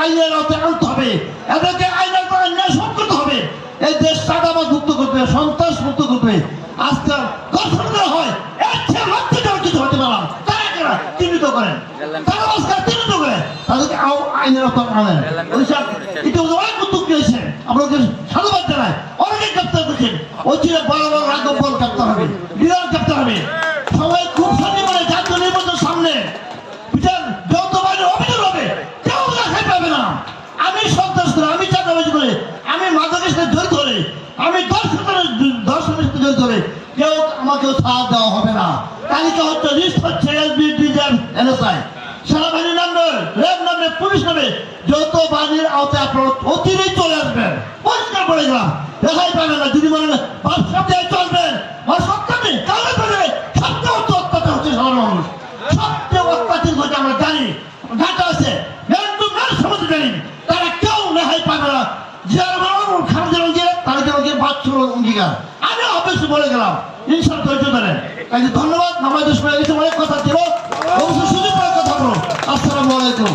আইনের আওতায় আনতে হবে। এদেরকে আইনের অন্যায় শোধ করতে হবে। এই দেশ চাঁদাবাদ মুক্ত করতে সন্ত্রাস মুক্ত করতে আজকে গঠন করা হয় আইনের অনেক উদ্যোগ আপনাকে সাধুবাদ জানাই। অনেকে গ্রেপ্তার করছেন। ওই ছিল বড় বড় রাগবল গ্রেপ্তার হবে বিরাট গ্রেপ্তার হবে সবাই খুব সঙ্গে মানে জাতীয় নির্বাচন সামনে বিচার যৌথ বাহিনীর অভিযোগ হবে কেউ দেখাই পাবে না আমি সন্ত্রাস করে। করে আমি মাদকের সাথে জড়িত হলে আমি দর্শকের দর্শনের সাথে জড়িত কেউ আমাকে ছাড় দেওয়া হবে না। তালিকা হচ্ছে লিস্ট হচ্ছে সেনাবাহিনী নামবে র্যাব নামবে পুলিশ নামবে যৌথ বাহিনীর আওতায় আপনারা অচিরেই চলে আসবেন। পরিষ্কার করে গেলাম দেখাই পাবে না, যদি মনে হয় বাদশাহ চলবেন আর সত্যি কালে পেলে সবচেয়ে অত্য অত্যাচার হচ্ছে সাধারণ মানুষ। সবচেয়ে অত্যাচার হচ্ছে আমরা জানি। ঢাকা আছে। ম্যান টু ম্যান সমাজে জানি তারা কেউ রেহাই পাবে না যার মানুষ গিয়ে, তারা যেন বাচ্চুর অঙ্গীকার। আমি অফিসে বলে গেলাম, ইনশাল ধৈর্য ধরেন। তাই ধন্যবাদ নামাজ অনেক কথা ছিল অবশ্যই সুযোগ কথা বলো আসসালামু আলাইকুম।